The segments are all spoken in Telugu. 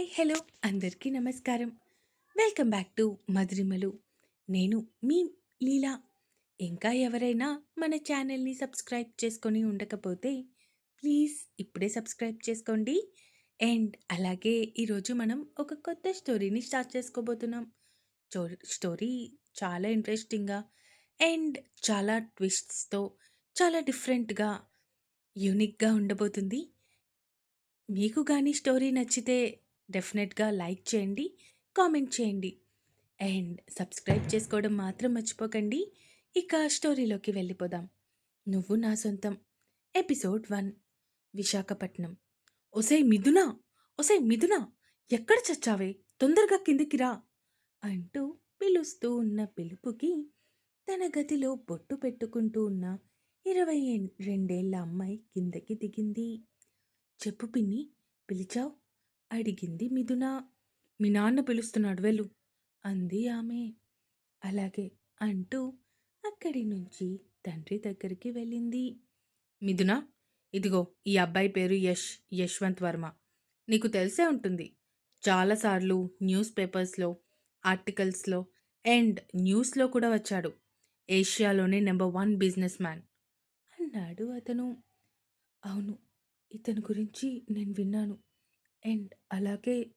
Hi hello. అందరికీ నమస్కారం. Welcome back to Madhurimalu. నేను మీ లీలా. ఇంకా ఎవరైనా మన ఛానల్ని సబ్స్క్రైబ్ చేసుకొని ఉండకపోతే ప్లీజ్ ఇప్పుడే సబ్స్క్రైబ్ చేసుకోండి. అండ్ అలాగే ఈరోజు మనం ఒక కొత్త స్టోరీని స్టార్ట్ చేసుకోబోతున్నాం. చో- స్టోరీ చాలా ఇంట్రెస్టింగ్గా అండ్ చాలా ట్విస్ట్స్తో చాలా డిఫరెంట్గా యూనిక్గా ఉండబోతుంది. మీకు కానీ స్టోరీ నచ్చితే డెఫినెట్గా లైక్ చేయండి కామెంట్ చేయండి. అండ్ సబ్స్క్రైబ్ చేసుకోవడం మాత్రం మర్చిపోకండి. ఇక స్టోరీలోకి వెళ్ళిపోదాం. నువ్వు నా సొంతం. Episode one Visakhapatnam. ఒసే మిథునా ఒసే మిథునా ఎక్కడ చచ్చావే? తొందరగా కిందికి రా! అంటూ పిలుస్తూ ఉన్న పిలుపుకి తన గదిలో బొట్టు పెట్టుకుంటూ ఉన్న ఇరవై రెండేళ్ళ అమ్మాయి కిందకి దిగింది. చెప్పు పిన్ని పిలిచావు? అడిగింది మిథున. మీ నాన్న పిలుస్తున్నాడు వెళ్ళు అంది ఆమె. అలాగే అంటూ అక్కడి నుంచి తండ్రి దగ్గరికి వెళ్ళింది. మిథున ఇదిగో ఈ అబ్బాయి పేరు యష్ యశ్వంత్ వర్మ. నీకు తెలిసే ఉంటుంది చాలాసార్లు న్యూస్ పేపర్స్లో ఆర్టికల్స్లో అండ్ న్యూస్లో కూడా వచ్చాడు. ఏషియాలోనే నెంబర్ వన్ బిజినెస్ మ్యాన్ అన్నాడు అతను. అవును ఇతని గురించి నేను విన్నాను. అండ్ అలాగే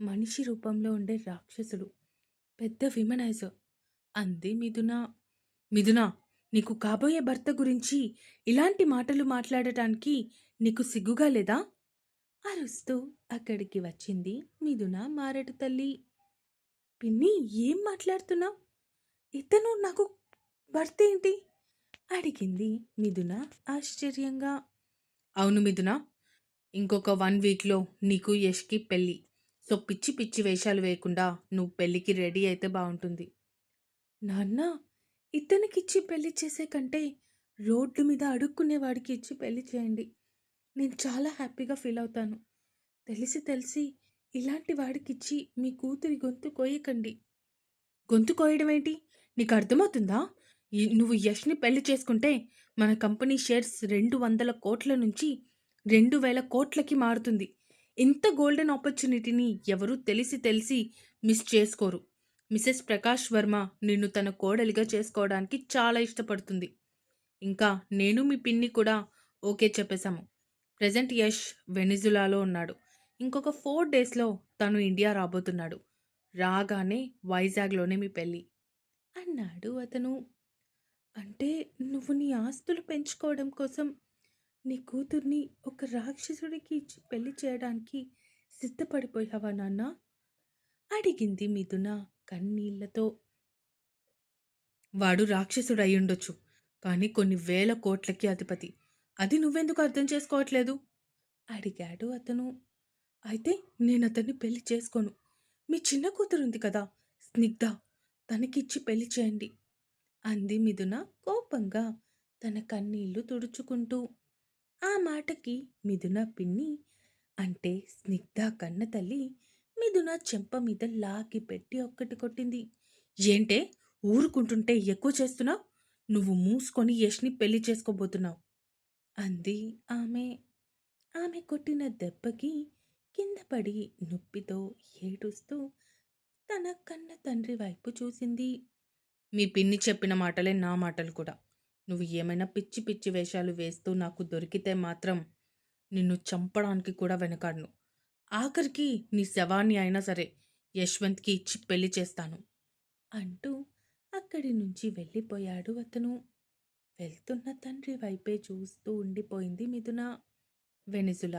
మనిషి రూపంలో ఉండే రాక్షసుడు పెద్ద విమనైజర్. అంది మిథున. మిథున నీకు కాబోయే భర్త గురించి ఇలాంటి మాటలు మాట్లాడటానికి నీకు సిగ్గుగా లేదా? అరుస్తూ అక్కడికి వచ్చింది మిథున మారడు తల్లి. పిన్ని ఏం మాట్లాడుతున్నావు? ఇతను నాకు భర్త ఏంటి? అడిగింది మిథున ఆశ్చర్యంగా. అవును మిథున ఇంకొక వన్ వీక్లో నీకు యష్కి పెళ్ళి. సో పిచ్చి పిచ్చి వేషాలు వేయకుండా నువ్వు పెళ్ళికి రెడీ అయితే బాగుంటుంది. నాన్న ఇతనికిచ్చి పెళ్ళి చేసే కంటే రోడ్డు మీద అడుక్కునే వాడికి ఇచ్చి పెళ్ళి చేయండి. నేను చాలా హ్యాపీగా ఫీల్ అవుతాను. తెలిసి తెలిసి ఇలాంటి వాడికిచ్చి మీ కూతురి గొంతు కోయకండి. గొంతు కోయడం ఏంటి? నీకు అర్థమవుతుందా? నువ్వు యష్ని పెళ్ళి చేసుకుంటే మన కంపెనీ షేర్స్ రెండు వందల కోట్ల నుంచి రెండు వేల కోట్లకి మారుతుంది. ఇంత గోల్డెన్ ఆపర్చునిటీని ఎవరూ తెలిసి తెలిసి మిస్ చేసుకోరు. మిసెస్ ప్రకాష్ వర్మ నిన్ను తన కోడలిగా చేసుకోవడానికి చాలా ఇష్టపడుతుంది. ఇంకా నేను మీ పిన్ని కూడా ఓకే చెప్పేశాము. ప్రజెంట్ యష్ వెనిజులాలో ఉన్నాడు. ఇంకొక ఫోర్ డేస్లో తను ఇండియా రాబోతున్నాడు. రాగానే వైజాగ్లోనే మీ పెళ్ళి. అన్నాడు అతను. అంటే నువ్వు నీ ఆస్తులు పెంచుకోవడం కోసం నీ కూతుర్ని ఒక రాక్షసుడికి ఇచ్చి పెళ్ళి చేయడానికి సిద్ధపడిపోయావా నాన్న? అడిగింది మిథున కన్నీళ్ళతో. వాడు రాక్షసుడు ఉండొచ్చు కానీ కొన్ని వేల కోట్లకి అధిపతి. అది నువ్వెందుకు అర్థం చేసుకోవట్లేదు? అడిగాడు అతను. అయితే నేను అతన్ని పెళ్ళి చేసుకోను. మీ చిన్న కూతురు ఉంది కదా స్నిగ్ధ. తనకిచ్చి పెళ్ళి చేయండి అంది మిథున కోపంగా. తన కన్నీళ్ళు తుడుచుకుంటూ. ఆ మాటకి మిథున పిన్ని అంటే స్నిగ్ధ కన్న తల్లి మిథున చెంప మీద లాగి పెట్టి ఒక్కటి కొట్టింది. ఏంటే? ఊరుకుంటుంటే ఎక్కువ చేస్తున్నావు? నువ్వు మూసుకొని యష్ని పెళ్ళి చేసుకోబోతున్నావు? అంది ఆమె. ఆమె కొట్టిన దెబ్బకి కింద పడి నొప్పితో ఏడుస్తూ తన కన్న తండ్రి వైపు చూసింది. మీ పిన్ని చెప్పిన మాటలే నా మాటలు కూడా. నువ్వు ఏమైనా పిచ్చి పిచ్చి వేషాలు వేస్తూ నాకు దొరికితే మాత్రం నిన్ను చంపడానికి కూడా వెనకాడను. ఆఖరికి నీ శవాన్ని అయినా సరే యశ్వంత్కి ఇచ్చి పెళ్ళి చేస్తాను. అంటూ అక్కడి నుంచి వెళ్ళిపోయాడు అతను. వెళ్తున్న తండ్రి వైపే చూస్తూ ఉండిపోయింది మిథున. వెనుసుల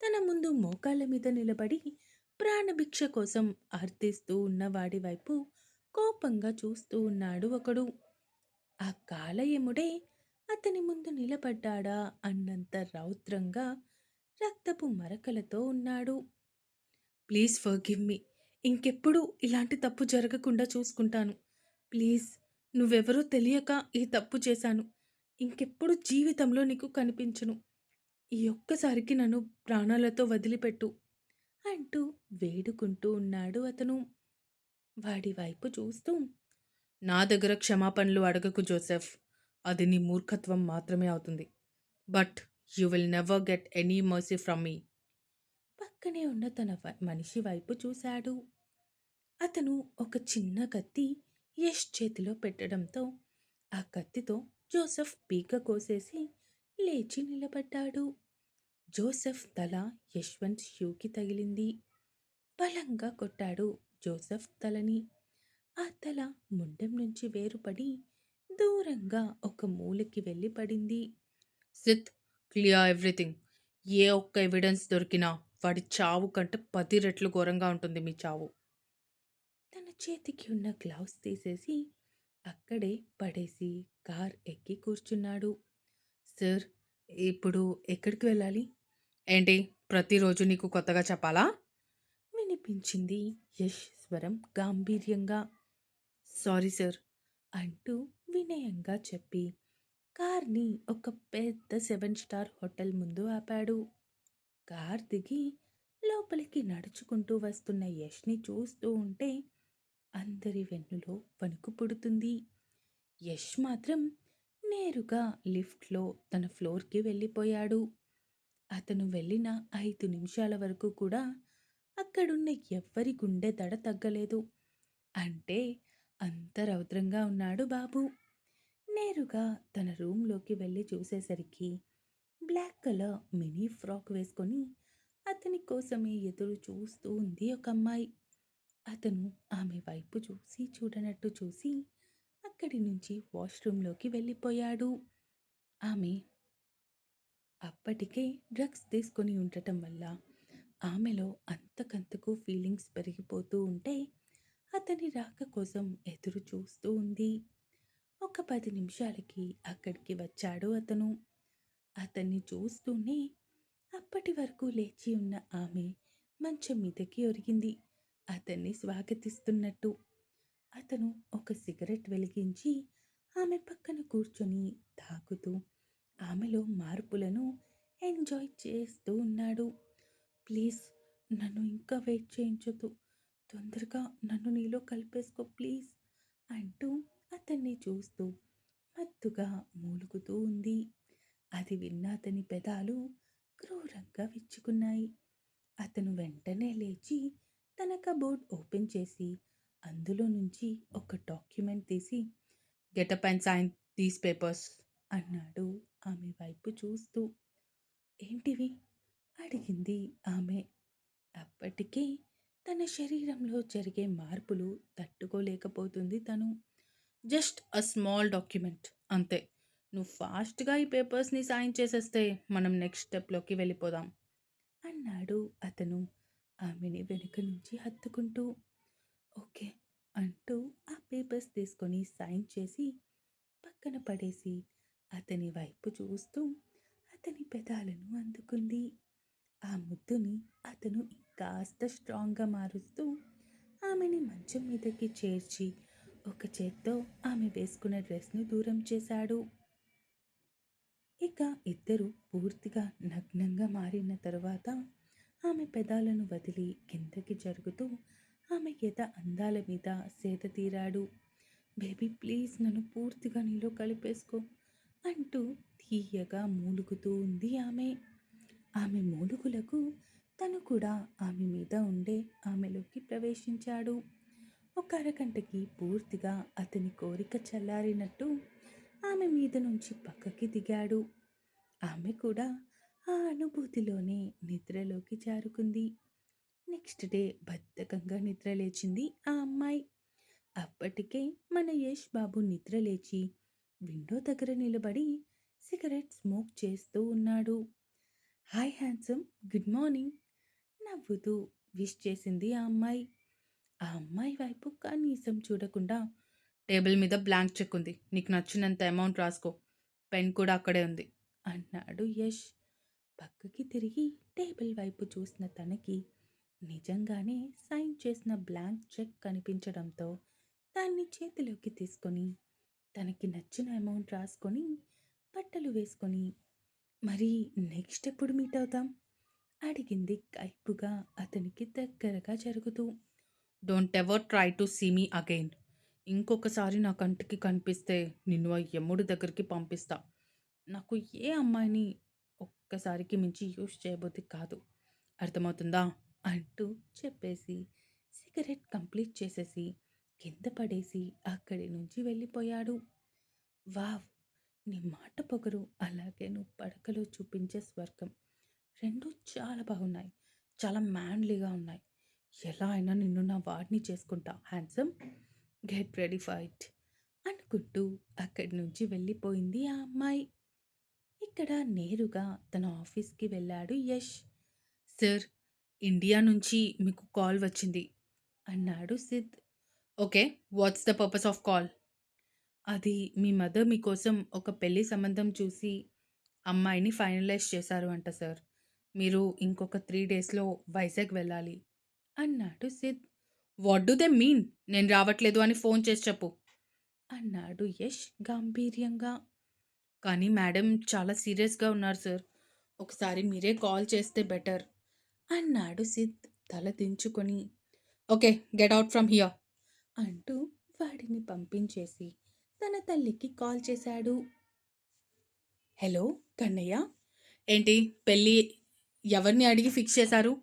తన ముందు మోకాళ్ళ మీద నిలబడి ప్రాణభిక్ష కోసం అర్థిస్తూ ఉన్నవాడి వైపు కోపంగా చూస్తూ ఉన్నాడు ఒకడు. ఆ కాలయముడే అతని ముందు నిలబడ్డాడా అన్నంత రౌద్రంగా రక్తపు మరకలతో ఉన్నాడు. Please forgive me. ఇంకెప్పుడు ఇలాంటి తప్పు జరగకుండా చూసుకుంటాను. ప్లీజ్ నువ్వెవరో తెలియక ఈ తప్పు చేశాను. ఇంకెప్పుడు జీవితంలో నీకు కనిపించను. ఈ ఒక్కసారికి నన్ను ప్రాణాలతో వదిలిపెట్టు అంటూ వేడుకుంటూ ఉన్నాడు అతను. వాడి వైపు చూస్తూ నా దగ్గర క్షమాపణలు అడగకు జోసెఫ్. అది నీ మూర్ఖత్వం మాత్రమే అవుతుంది. But you will never get any mercy from me. పక్కనే ఉన్న తన మనిషి వైపు చూశాడు. అతను ఒక చిన్న కత్తి యష్ చేతిలో పెట్టడంతో ఆ కత్తితో జోసెఫ్ పీక కోసేసి లేచి నిలబడ్డాడు. జోసెఫ్ తల యశ్వంత్ షూకి తగిలింది. బలంగా కొట్టాడు జోసెఫ్ తలని. ఆ తల ముండెం నుంచి వేరుపడి దూరంగా ఒక మూలకి వెళ్ళి పడింది. సిత్ క్లియర్ ఎవ్రీథింగ్. ఏ ఒక్క ఎవిడెన్స్ దొరికినా వాడి చావు కంటే పది రెట్లు ఘోరంగా ఉంటుంది మీ చావు. తన చేతికి ఉన్న గ్లౌస్ తీసేసి అక్కడే పడేసి కార్ ఎక్కి కూర్చున్నాడు. సార్ ఇప్పుడు ఎక్కడికి వెళ్ళాలి? ఏంటి ప్రతిరోజు నీకు కొత్తగా చెప్పాలా? వినిపించింది యశ్ స్వరం గాంభీర్యంగా. సారీ సార్ అంటూ వినయంగా చెప్పి కార్ని ఒక పెద్ద సెవెన్ స్టార్ హోటల్ ముందు ఆపాడు. కార్ దిగి లోపలికి నడుచుకుంటూ వస్తున్న యష్ని చూస్తూ ఉంటే అందరి వెన్నులో వణుకు పుడుతుంది. యష్ మాత్రం నేరుగా లిఫ్ట్లో తన ఫ్లోర్కి వెళ్ళిపోయాడు. అతను వెళ్ళిన ఐదు నిమిషాల వరకు కూడా అక్కడున్న ఎవ్వరి గుండె దడ తగ్గలేదు. అంటే అంత రౌద్రంగా ఉన్నాడు బాబు. నేరుగా తన రూమ్లోకి వెళ్ళి చూసేసరికి బ్లాక్ కలర్ మినీ ఫ్రాక్ వేసుకొని అతని కోసమే ఎదురు చూస్తూ ఉంది ఒక అమ్మాయి. అతను ఆమె వైపు చూసి చూడనట్టు చూసి అక్కడి నుంచి వాష్రూమ్లోకి వెళ్ళిపోయాడు. ఆమె అప్పటికే డ్రగ్స్ తీసుకొని ఉండటం వల్ల ఆమెలో అంతకంతకు ఫీలింగ్స్ పెరిగిపోతూ ఉంటే అతని రాక కోసం ఎదురు చూస్తూ ఉంది. ఒక పది నిమిషాలకి అక్కడికి వచ్చాడు అతను. అతన్ని చూస్తూనే అప్పటి వరకు లేచి ఉన్న ఆమె మంచం మీదకి ఒరిగింది. అతన్ని స్వాగతిస్తున్నట్టు. అతను ఒక సిగరెట్ వెలిగించి ఆమె పక్కన కూర్చొని తాగుతూ ఆమెలో మార్పులను ఎంజాయ్ చేస్తూ ఉన్నాడు. ప్లీజ్ నన్ను ఇంకా వెయిట్ చేయించదు తొందరగా నన్ను నీలో కలిపేసుకో ప్లీజ్ అంటూ అతన్ని చూస్తూ మత్తుగా మూలుగుతూ ఉంది. అది విన్న అతని పెదాలు క్రూరంగా విచ్చుకున్నాయి. అతను వెంటనే లేచి తన కబోర్డ్ ఓపెన్ చేసి అందులో నుంచి ఒక డాక్యుమెంట్ తీసి get up and sign these papers అన్నాడు ఆమె వైపు చూస్తూ. ఏంటివి? అడిగింది ఆమె. అప్పటికే తన శరీరంలో జరిగే మార్పులు తట్టుకోలేకపోతుంది తను. జస్ట్ అ స్మాల్ డాక్యుమెంట్ అంతే. నువ్వు ఫాస్ట్గా ఈ పేపర్స్ని సైన్ చేసేస్తే మనం నెక్స్ట్ స్టెప్లోకి వెళ్ళిపోదాం అన్నాడు అతను ఆమెని వెనుక నుంచి హత్తుకుంటూ. ఓకే అంటూ ఆ పేపర్స్ తీసుకొని సైన్ చేసి పక్కన పడేసి అతని వైపు చూస్తూ అతని పెదాలను అందుకుంది. ఆ ముద్దుని అతను కాస్త స్ట్రాంగ్గా మారుస్తూ ఆమెని మంచం మీదకి చేర్చి ఒక చేత్తో ఆమె వేసుకున్న డ్రెస్ను దూరం చేశాడు. ఇక ఇద్దరు పూర్తిగా నగ్నంగా మారిన తరువాత ఆమె పెదాలను వదిలి కిందకి జరుగుతూ ఆమె ఎద అందాల మీద సేద తీరాడు. బేబీ ప్లీజ్ నన్ను పూర్తిగా నీలో కలిపేసుకో అంటూ తీయగా మూలుగుతూ ఉంది ఆమె. ఆమె మూలుగులకు తను కూడా ఆమె మీద ఉండే ఆమెలోకి ప్రవేశించాడు. ఒక అరగంటకి పూర్తిగా అతని కోరిక చల్లారినట్టు ఆమె మీద నుంచి పక్కకి దిగాడు. ఆమె కూడా ఆ అనుభూతిలోనే నిద్రలోకి జారుకుంది. నెక్స్ట్ డే బద్ధకంగా నిద్ర లేచింది ఆ అమ్మాయి. అప్పటికే మన యష్ బాబు నిద్రలేచి విండో దగ్గర నిలబడి సిగరెట్ స్మోక్ చేస్తూ ఉన్నాడు. Hi handsome good morning. నవ్వుతూ విష్ చేసింది ఆ అమ్మాయి. ఆ అమ్మాయి వైపు కనీసం చూడకుండా టేబుల్ మీద బ్లాంక్ చెక్ ఉంది. నీకు నచ్చినంత అమౌంట్ రాసుకో. పెన్ కూడా అక్కడే ఉంది. అన్నాడు యష్. పక్కకి తిరిగి టేబుల్ వైపు చూసిన తనకి నిజంగానే సైన్ చేసిన బ్లాంక్ చెక్ కనిపించడంతో దాన్ని చేతిలోకి తీసుకొని తనకి నచ్చిన అమౌంట్ రాసుకొని బట్టలు వేసుకొని మరి నెక్స్ట్ ఎప్పుడు మీట్ అవుతాం? అడిగింది కైపుగా. అతనికి దగ్గరగా జరుగుతూ don't ever try to see me again ఇంకొకసారి నా కంటికి కనిపిస్తే నిన్ను ఆ యమ్ముడి దగ్గరికి పంపిస్తా. నాకు ఏ అమ్మాయిని ఒక్కసారికి మించి యూస్ చేయబోద్ది కాదు. అర్థమవుతుందా? అంటూ చెప్పేసి సిగరెట్ కంప్లీట్ చేసేసి కింద పడేసి అక్కడి నుంచి వెళ్ళిపోయాడు. వావ్! నీ మాట పొగరు. అలాగే నువ్వు పడకలో చూపించే స్వర్గం. రెండు చాలా బాగున్నాయి. చాలా మ్యాన్లీగా ఉన్నాయి. ఎలా అయినా నిన్ను నా వాడిని చేసుకుంటా. హ్యాండ్సమ్ గెట్ రెడీ ఫైట్ అనుకుంటూ అక్కడి నుంచి వెళ్ళిపోయింది ఆ అమ్మాయి. ఇక్కడ నేరుగా తన ఆఫీస్కి వెళ్ళాడు యష్. సార్ ఇండియా నుంచి మీకు కాల్ వచ్చింది అన్నాడు Sid. Okay what's the purpose of call? అది మీ మదర్ మీకోసం ఒక పెళ్ళి సంబంధం చూసి అమ్మాయిని ఫైనలైజ్ చేశారు అంట సార్. మీరు ఇంకొక త్రీ డేస్లో వైజాగ్ వెళ్ళాలి అన్నాడు Sid. What do they mean? నేను రావట్లేదు అని ఫోన్ చేసి చెప్పు అన్నాడు యష్ గాంభీర్యంగా. కానీ మేడం చాలా సీరియస్గా ఉన్నారు సార్. ఒకసారి మీరే కాల్ చేస్తే బెటర్ అన్నాడు సిద్ తల దించుకొని. Okay get out from here అంటూ వాడిని పంపించేసి తన తల్లికి కాల్ చేశాడు. హలో కన్నయ్య? ఏంటి పెళ్ళి ఎవరిని అడిగి ఫిక్స్ చేశారు?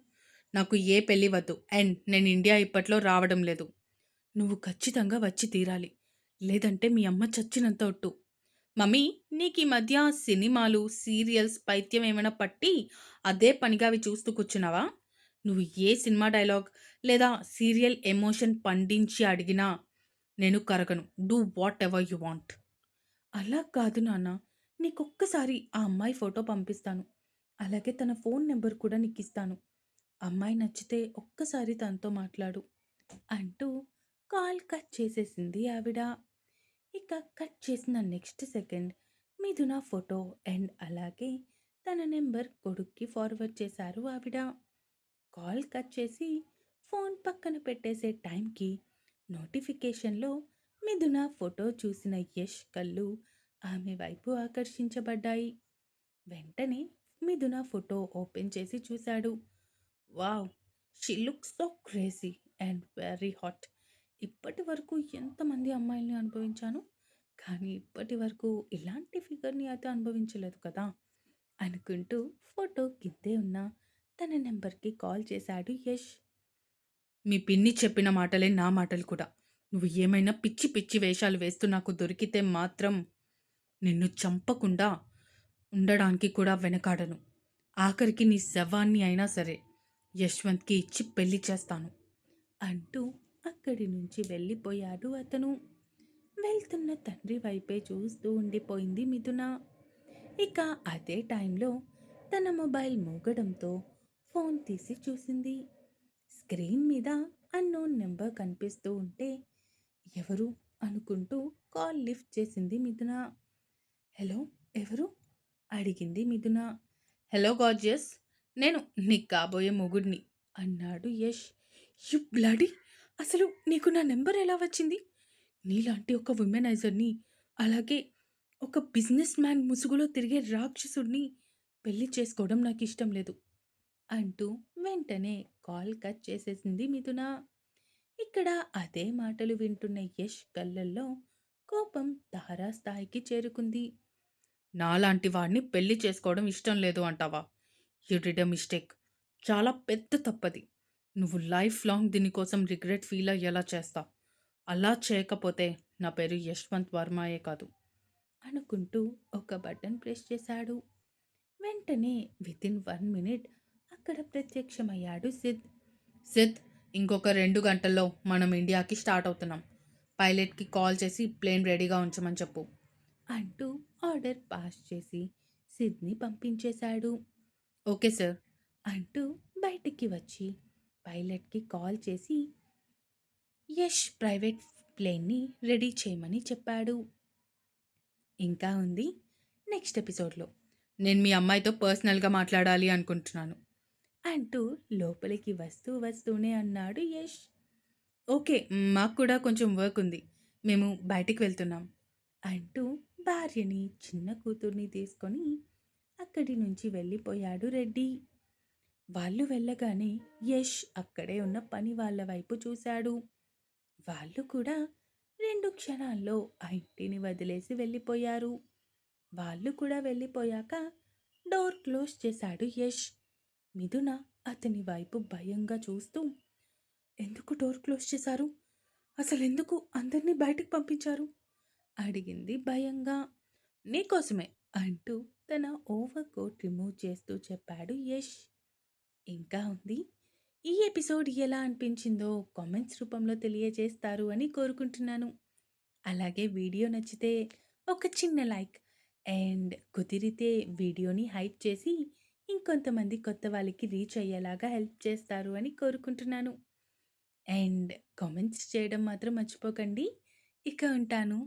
నాకు ఏ పెళ్ళి వద్దు. అండ్ నేను ఇండియా ఇప్పట్లో రావడం లేదు. నువ్వు ఖచ్చితంగా వచ్చి తీరాలి. లేదంటే మీ అమ్మ చచ్చినంత ఒట్టు. మమ్మీ నీకు ఈ మధ్య సినిమాలు సీరియల్స్ పైత్యం ఏమైనా పట్టి అదే పనిగా అవి చూస్తూ కూర్చున్నావా? నువ్వు ఏ సినిమా డైలాగ్ లేదా సీరియల్ ఎమోషన్ పండించి అడిగినా నేను కరగను. Do whatever you want. అలా కాదు నాన్న. నీకొక్కసారి ఆ అమ్మాయి ఫోటో పంపిస్తాను. అలాగే తన ఫోన్ నెంబర్ కూడా నీకు ఇస్తాను అమ్మాయి నచ్చితే ఒక్కసారి తనతో మాట్లాడు అంటూ కాల్ కట్ చేసేసింది ఆవిడ. ఇక కట్ చేసిన next second Mithuna photo and అలాగే తన నెంబర్ కొడుక్కి ఫార్వర్డ్ చేశారు ఆవిడ. కాల్ కట్ చేసి ఫోన్ పక్కన పెట్టేసే టైంకి నోటిఫికేషన్లో మిథున ఫోటో చూసిన యష్ కళ్ళు ఆమె వైపు ఆకర్షించబడ్డాయి. వెంటనే మిథున ఫోటో ఓపెన్ చేసి చూశాడు. Wow! She look so crazy and very hot. ఇప్పటి వరకు ఎంతమంది అమ్మాయిల్ని అనుభవించాను? కానీ ఇప్పటి వరకు ఇలాంటి ఫిగర్ని అయితే అనుభవించలేదు కదా! అనుకుంటూ ఫోటో కిందే ఉన్న తన నెంబర్కి కాల్ చేశాడు యష్. మీ పిన్ని చెప్పిన మాటలే నా మాటలు కూడా. నువ్వు ఏమైనా పిచ్చి పిచ్చి వేషాలు వేస్తూ నాకు దొరికితే మాత్రం నిన్ను చంపకుండా ఉండడానికి కూడా వెనకాడను. ఆఖరికి నీ శవాన్ని అయినా సరే యశ్వంత్కి ఇచ్చి పెళ్ళి చేస్తాను అంటూ అక్కడి నుంచి వెళ్ళిపోయాడు అతను. వెళ్తున్న తండ్రి వైపే చూస్తూ ఉండిపోయింది మిథున. ఇక అదే టైంలో తన మొబైల్ మోగడంతో ఫోన్ తీసి చూసింది. స్క్రీన్ మీద అన్నోన్ నెంబర్ కనిపిస్తూ ఉంటే ఎవరు అనుకుంటూ కాల్ లిఫ్ట్ చేసింది మిథున. హలో ఎవరు? అడిగింది మిథున. హలో గార్జియస్ నేను నీకు కాబోయే మొగుడిని అన్నాడు యష్. You bloody! అసలు నీకు నా నెంబర్ ఎలా వచ్చింది? నీలాంటి ఒక ఉమెనైజర్ని అలాగే ఒక బిజినెస్ మ్యాన్ ముసుగులో తిరిగే రాక్షసుడిని పెళ్ళి చేసుకోవడం నాకు ఇష్టం లేదు అంటూ వెంటనే కాల్ కట్ చేసేసింది మిథున. ఇక్కడ అదే మాటలు వింటున్న యష్ కళ్ళల్లో కోపం తారాస్థాయికి చేరుకుంది. నాలాంటి వాడిని పెళ్ళి చేసుకోవడం ఇష్టం లేదు అంటావా? యు డిడ్ అ మిస్టేక్ చాలా పెద్ద తప్పది. నువ్వు లైఫ్ లాంగ్ దీనికోసం రిగ్రెట్ ఫీల్ అయ్యేలా చేస్తావు అలా చేయకపోతే నా పేరు యశ్వంత్ వర్మాయే కాదు. అనుకుంటూ ఒక బటన్ ప్రెస్ చేశాడు. వెంటనే వితిన్ వన్ మినిట్ అక్కడ ప్రత్యక్షమయ్యాడు సిద్. సిద్ ఇంకొక రెండు గంటల్లో మనం ఇండియాకి స్టార్ట్ అవుతున్నాం. పైలట్కి కాల్ చేసి ప్లేన్ రెడీగా ఉంచమని చెప్పు అంటూ ఆర్డర్ పాస్ చేసి సిడ్ని పంపించేశాడు. ఓకే సార్ అంటూ బయటికి వచ్చి పైలట్కి కాల్ చేసి యష్ ప్రైవేట్ ప్లేన్ని రెడీ చేయమని చెప్పాడు. ఇంకా ఉంది? నెక్స్ట్ ఎపిసోడ్లో నేను మీ అమ్మాయితో పర్సనల్గా మాట్లాడాలి అనుకుంటున్నాను అంటూ లోపలికి వస్తూ వస్తూనే అన్నాడు యష్. ఓకే మాకు కూడా కొంచెం వర్క్ ఉంది. మేము బయటికి వెళ్తున్నాం అంటూ భార్యని చిన్న కూతుర్ని తీసుకొని అక్కడి నుంచి వెళ్ళిపోయాడు రెడ్డి. వాళ్ళు వెళ్ళగానే యష్ అక్కడే ఉన్న పని వాళ్ళ వైపు చూశాడు. వాళ్ళు కూడా రెండు క్షణాల్లో ఆ ఇంటిని వదిలేసి వెళ్ళిపోయారు. వాళ్ళు కూడా వెళ్ళిపోయాక డోర్ క్లోజ్ చేశాడు యష్. మిథున అతని వైపు భయంగా చూస్తూ ఎందుకు డోర్ క్లోజ్ చేశారు? అసలు ఎందుకు అందరినీ బయటకు పంపించారు? అడిగింది భయంగా. నీకోసమే అంటూ తన ఓవర్ కోట్ రిమూవ్ చేస్తూ చెప్పాడు యష్. ఇంకా ఉంది. ఈ ఎపిసోడ్ ఎలా అనిపించిందో కామెంట్స్ రూపంలో తెలియజేస్తారు అని కోరుకుంటున్నాను. అలాగే వీడియో నచ్చితే ఒక చిన్న లైక్ అండ్ కుదిరితే వీడియోని హైప్ చేసి ఇంకొంతమంది కొత్త వాళ్ళకి రీచ్ అయ్యేలాగా హెల్ప్ చేస్తారు అని కోరుకుంటున్నాను. అండ్ కామెంట్స్ చేయడం మాత్రం మర్చిపోకండి. ఇక ఉంటాను.